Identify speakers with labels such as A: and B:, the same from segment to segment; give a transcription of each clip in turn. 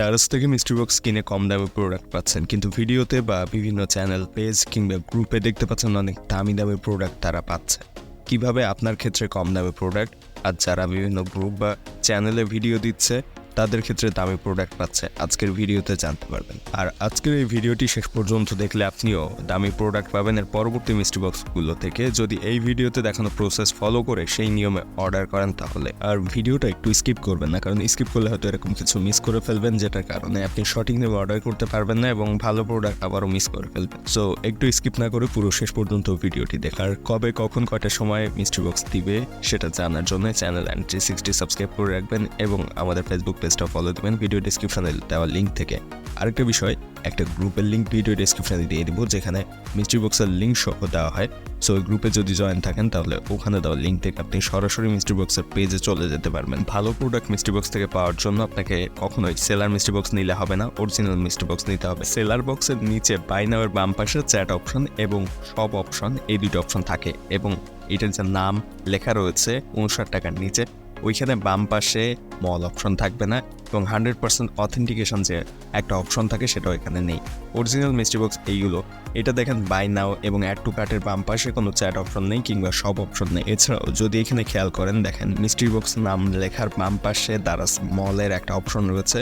A: দারাজ থেকে mystery box কিনে কম দামে প্রোডাক্ট পাচ্ছেন। কিন্তু ভিডিওতে বা বিভিন্ন চ্যানেল পেজ কিংবা গ্রুপে দেখতে পাচ্ছেন অনেক দামি দামি প্রোডাক্ট তারা পাচ্ছে। কীভাবে আপনার ক্ষেত্রে কম দামে প্রোডাক্ট আর যারা বিভিন্ন গ্রুপ বা চ্যানেলে ভিডিও দিচ্ছে তাদের ক্ষেত্রে দামি প্রোডাক্ট পাচ্ছে। আজকের ভিডিওতে জানতে পারবেন। আর আজকের এই ভিডিওটি শেষ পর্যন্ত দেখলে আপনিও দামি প্রোডাক্ট পাবেন এর পরবর্তী মিস্ট্রি বক্সগুলো থেকে। যদি এই ভিডিওতে দেখানো প্রসেস ফলো করে সেই নিয়মে অর্ডার করেন তাহলে। আর ভিডিওটা একটু স্কিপ করবেন না, কারণ স্কিপ করলে হয়তো এরকম কিছু মিস করে ফেলবেন, যেটার কারণে আপনি সঠিক নিয়মে অর্ডার করতে পারবেন না এবং ভালো প্রোডাক্ট আবারও মিস করে ফেলবেন। সো একটু স্কিপ না করে পুরো শেষ পর্যন্ত ভিডিওটি দেখার কবে, কখন, কয়টার সময় মিস্ট্রি বক্স দিবে, সেটা জানার জন্য চ্যানেল অ্যান্ড সিক্সটি সাবস্ক্রাইব করে রাখবেন এবং আমাদের ফেসবুক পেজটা ফলো দেবেন ভিডিও ডিসক্রিপশনে দেওয়া লিঙ্ক থেকে। আরেকটা বিষয়, একটা গ্রুপের লিঙ্ক ভিডিও ডিসক্রিপশনে দিয়ে দেবো, যেখানে মিস্ট্রি বক্সের লিঙ্ক সহ দেওয়া হয়। সো ওই গ্রুপে যদি জয়েন থাকেন, তাহলে ওখানে দেওয়া লিঙ্ক থেকে আপনি সরাসরি মিস্ট্রি বক্সের পেজে চলে যেতে পারবেন। ভালো প্রোডাক্ট মিস্ট্রি বক্স থেকে পাওয়ার জন্য আপনাকে কখনোই সেলার মিস্ট্রি বক্স নিলে হবে না অরিজিনাল মিস্ট্রি বক্স নিতে হবে। সেলার বক্সের নিচে বাই নামের বাম পাশে চ্যাট অপশন এবং সব অপশন এই দুটো অপশন থাকে এবং এটার যে নাম লেখা রয়েছে উনষাট টাকার নিচে। ওইখানে বাম পাশে মল অপশন থাকবে না এবং হান্ড্রেড পার্সেন্ট অথেন্টিকেশন যে একটা অপশন থাকে সেটাও এখানে নেই। অরিজিনাল মিস্ট্রি বক্স এইগুলো, এটা দেখেন বাই নাও এবং অ্যাড টু কার্টের বাম পাশে কোনো চ্যাট অপশন নেই কিংবা সব অপশন নেই। এছাড়াও যদি এখানে খেয়াল করেন, দেখেন মিস্ট্রি বক্স নাম লেখার বাম পাশে দারাস মলের একটা অপশন রয়েছে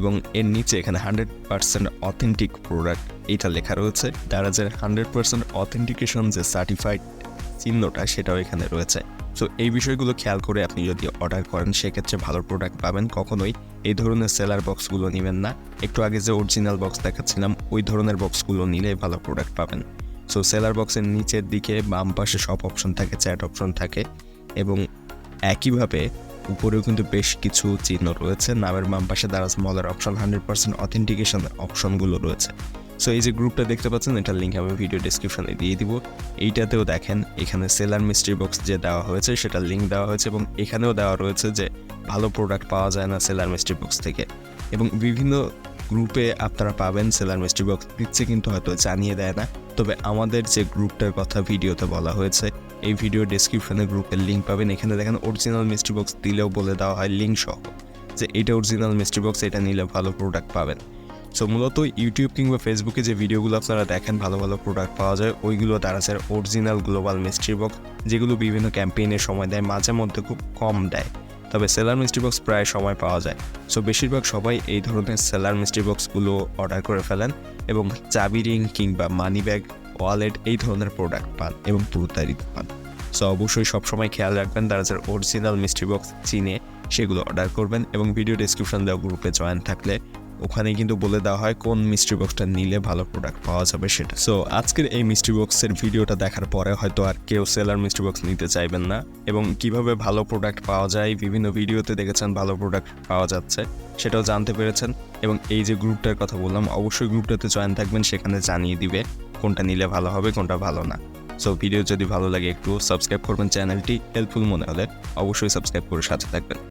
A: এবং এর নিচে এখানে হান্ড্রেড পার্সেন্ট অথেন্টিক প্রোডাক্ট এটা লেখা রয়েছে। দারাজের হান্ড্রেড পার্সেন্ট অথেন্টিকেশন যে সার্টিফাইড চিহ্নটা সেটাও এখানে রয়েছে। সো এই বিষয়গুলো খেয়াল করে আপনি যদি অর্ডার করেন, সেক্ষেত্রে ভালো প্রোডাক্ট পাবেন। কখনোই এই ধরনের সেলার বক্সগুলো নেবেন না। একটু আগে যে অরিজিনাল বক্স দেখাচ্ছিলাম, ওই ধরনের বক্সগুলো নিলে ভালো প্রোডাক্ট পাবেন। সো সেলার বক্সের নিচের দিকে বাম পাশে সব অপশন থাকে চ্যাট অপশন থাকে এবং একইভাবে উপরেও কিন্তু বেশ কিছু চিহ্ন রয়েছে। নামের বাম পাশে দ্বারা স্মলের অপশন হান্ড্রেড পার্সেন্ট অথেন্টিকেশন অপশনগুলো রয়েছে। সো এই যে গ্রুপটা দেখতে পাচ্ছেন, এটার লিঙ্ক আমি ভিডিও ডিসক্রিপশনে দিয়ে দিব। এইটাতেও দেখেন, এখানে সেলার মিস্ট্রি বক্স যে দেওয়া হয়েছে, সেটার লিঙ্ক দেওয়া হয়েছে এবং এখানেও দেওয়া রয়েছে যে ভালো প্রোডাক্ট পাওয়া যায় না সেলার মিস্ট্রি বক্স থেকে। এবং বিভিন্ন গ্রুপে আপনারা পাবেন সেলার মিস্ট্রি বক্স দিচ্ছে কিন্তু হয়তো জানিয়ে দেয় না। তবে আমাদের যে গ্রুপটার কথা ভিডিওতে বলা হয়েছে, এই ভিডিও ডেসক্রিপশনে গ্রুপের লিঙ্ক পাবেন। এখানে দেখেন অরিজিনাল মিস্ট্রি বক্স দিলেও বলে দেওয়া হয় লিঙ্ক সহ। যে এটা অরিজিনাল মিস্ট্রি বক্স এটা নিলে ভালো প্রোডাক্ট পাবেন। সো মূলত ইউটিউব কিংবা ফেসবুকে যে ভিডিওগুলো আপনারা দেখেন, ভালো ভালো প্রোডাক্ট পাওয়া যায়, ওইগুলো তারা sir original global mystery box যেগুলো বিভিন্ন ক্যাম্পেইনের সময় দেয়, মাঝে মধ্যে খুব কম দেয়। তবে সেলার মিস্ট্রি বক্স প্রায় সময় পাওয়া যায়। সো বেশিরভাগ সবাই এই ধরনের সেলার মিস্ট্রি বক্সগুলো অর্ডার করে ফেলেন এবং চাবি রিং কিংবা মানি ব্যাগ ওয়ালেট এই ধরনের প্রোডাক্ট পান এবং পুরোতারিত পান। সো অবশ্যই সবসময় খেয়াল রাখবেন তারা যারা অরিজিনাল মিস্ট্রি বক্স চিনে সেগুলো অর্ডার করবেন এবং ভিডিও ডিসক্রিপশন দেওয়া গ্রুপে জয়েন থাকলে ওখানে কিন্তু বলে দেওয়া হয় কোন মিস্ট্রি বক্সটা নিলে ভালো প্রোডাক্ট পাওয়া যাবে সেটা। সো আজকের এই মিস্ট্রি বক্সের ভিডিওটা দেখার পরে হয়তো আর কেউ সেলার মিস্ট্রি বক্স নিতে চাইবেন না। এবং কীভাবে ভালো প্রোডাক্ট পাওয়া যায়, বিভিন্ন ভিডিওতে দেখেছেন ভালো প্রোডাক্ট পাওয়া যাচ্ছে, সেটাও জানতে পেরেছেন। এবং এই যে গ্রুপটার কথা বললাম, অবশ্যই গ্রুপটাতে জয়েন থাকবেন, সেখানে জানিয়ে দিবে কোনটা নিলে ভালো হবে, কোনটা ভালো না। সো ভিডিও যদি ভালো লাগে, একটু সাবস্ক্রাইব করবেন চ্যানেলটি হেল্পফুল মনে হলে অবশ্যই সাবস্ক্রাইব করে সাথে থাকবেন।